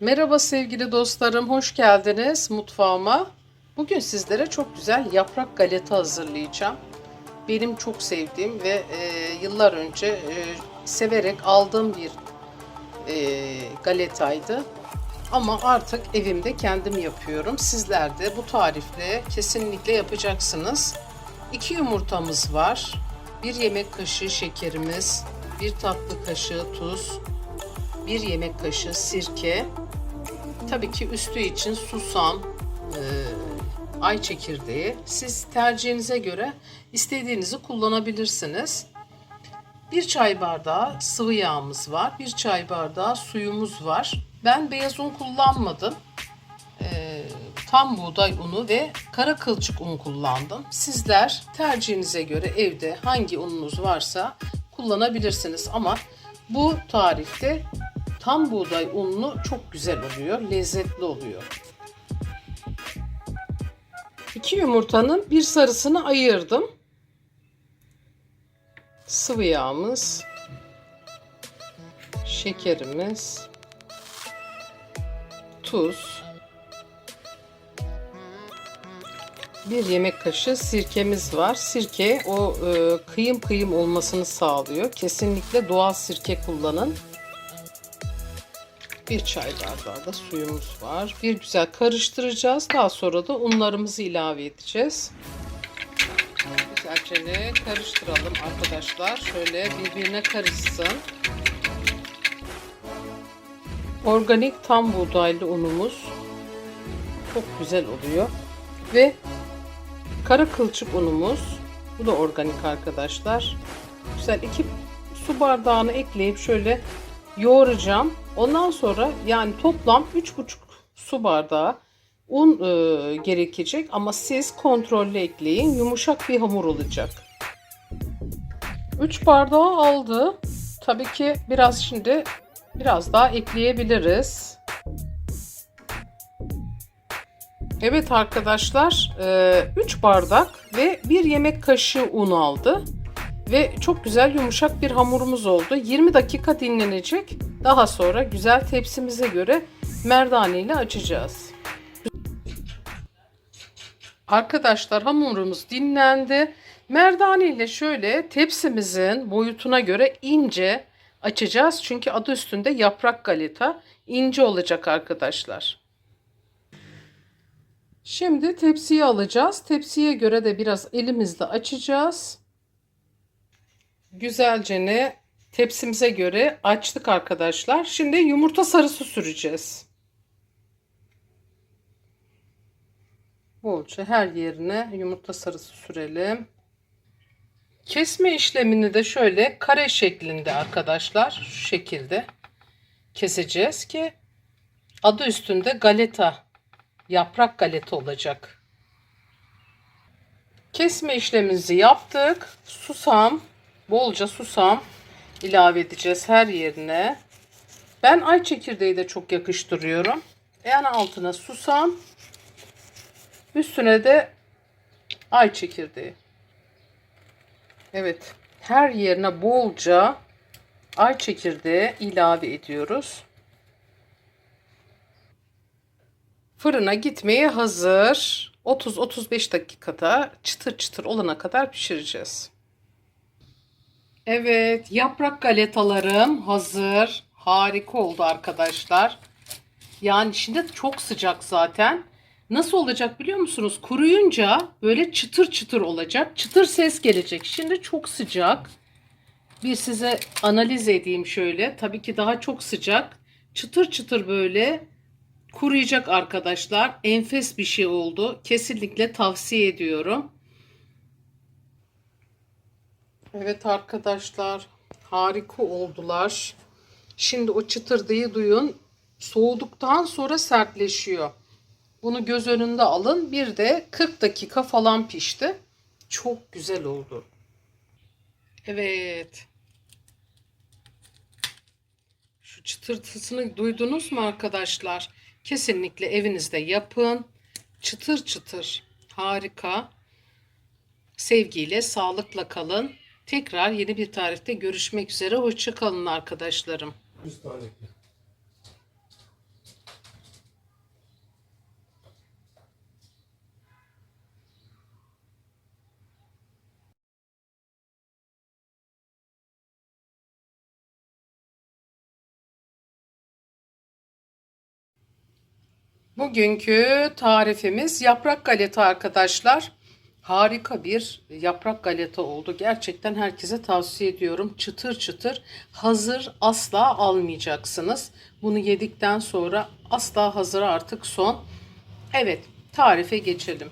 Merhaba sevgili dostlarım, hoş geldiniz mutfağıma. Bugün sizlere çok güzel yaprak galeta hazırlayacağım. Benim çok sevdiğim ve e, yıllar önce e, severek aldığım bir e, galetaydı. Ama artık evimde kendim yapıyorum. Sizler de bu tarifle kesinlikle yapacaksınız. İki yumurtamız var. Bir yemek kaşığı şekerimiz, bir tatlı kaşığı tuz, bir yemek kaşığı sirke, tabii ki üstü için susam, e, ay çekirdeği. Siz tercihinize göre istediğinizi kullanabilirsiniz. Bir çay bardağı sıvı yağımız var. Bir çay bardağı suyumuz var. Ben beyaz un kullanmadım. E, tam buğday unu ve kara kılçık un kullandım. Sizler tercihinize göre evde hangi ununuz varsa kullanabilirsiniz ama bu tarifte tam buğday unlu çok güzel oluyor, lezzetli oluyor. İki yumurtanın bir sarısını ayırdım. Sıvı yağımız, şekerimiz, tuz, bir yemek kaşığı sirkemiz var. Sirke o e, kıyım kıyım olmasını sağlıyor. Kesinlikle doğal sirke kullanın. Bir çay bardağı da suyumuz var. Bir güzel karıştıracağız. Daha sonra da unlarımızı ilave edeceğiz. Güzelce karıştıralım arkadaşlar. Şöyle birbirine karışsın. Organik tam buğdaylı unumuz çok güzel oluyor. Ve kara kılçık unumuz. Bu da organik arkadaşlar. Güzel iki su bardağını ekleyip şöyle yoğuracağım. Ondan sonra yani toplam 3,5 su bardağı un e, gerekecek ama siz kontrollü ekleyin. Yumuşak bir hamur olacak. 3 bardağı aldı. Tabii ki biraz şimdi biraz daha ekleyebiliriz. Evet arkadaşlar 3 bardak ve 1 yemek kaşığı un aldı. Ve çok güzel yumuşak bir hamurumuz oldu. 20 dakika dinlenecek. Daha sonra güzel tepsimize göre merdane ile açacağız. Arkadaşlar hamurumuz dinlendi. Merdane ile şöyle tepsimizin boyutuna göre ince açacağız. Çünkü adı üstünde yaprak galeta ince olacak arkadaşlar. Şimdi tepsiyi alacağız. Tepsiye göre de biraz elimizde açacağız. Güzelce ne tepsimize göre açtık arkadaşlar. Şimdi yumurta sarısı süreceğiz. Bolca her yerine yumurta sarısı sürelim. Kesme işlemini de şöyle kare şeklinde arkadaşlar şu şekilde keseceğiz ki adı üstünde galeta yaprak galeta olacak. Kesme işlemimizi yaptık. Susam, bolca susam ilave edeceğiz her yerine. Ben ay çekirdeği de çok yakıştırıyorum. En altına susam, üstüne de ay çekirdeği. Evet, her yerine bolca ay çekirdeği ilave ediyoruz. Fırına gitmeye hazır. 30-35 dakikada çıtır çıtır olana kadar pişireceğiz. Evet, yaprak galetalarım hazır. Harika oldu arkadaşlar. Yani şimdi çok sıcak zaten. Nasıl olacak biliyor musunuz? Kuruyunca böyle çıtır çıtır olacak. Çıtır ses gelecek. Şimdi çok sıcak. Bir size analiz edeyim şöyle. Tabii ki daha çok sıcak. Çıtır çıtır böyle kuruyacak arkadaşlar. Enfes bir şey oldu. Kesinlikle tavsiye ediyorum. Evet arkadaşlar harika oldular. Şimdi o çıtırdığı duyun. Soğuduktan sonra sertleşiyor. Bunu göz önünde alın. Bir de 40 dakika falan pişti. Çok güzel oldu. Evet. Şu çıtırtısını duydunuz mu arkadaşlar? Kesinlikle evinizde yapın. Çıtır çıtır. Harika. Sevgiyle, sağlıkla kalın. Tekrar yeni bir tarifte görüşmek üzere. Hoşçakalın arkadaşlarım. 100. Bugünkü tarifimiz yaprak galeta arkadaşlar. Harika bir yaprak galeta oldu. Gerçekten herkese tavsiye ediyorum. Çıtır çıtır hazır asla almayacaksınız. Bunu yedikten sonra asla hazır artık son. Evet tarife geçelim.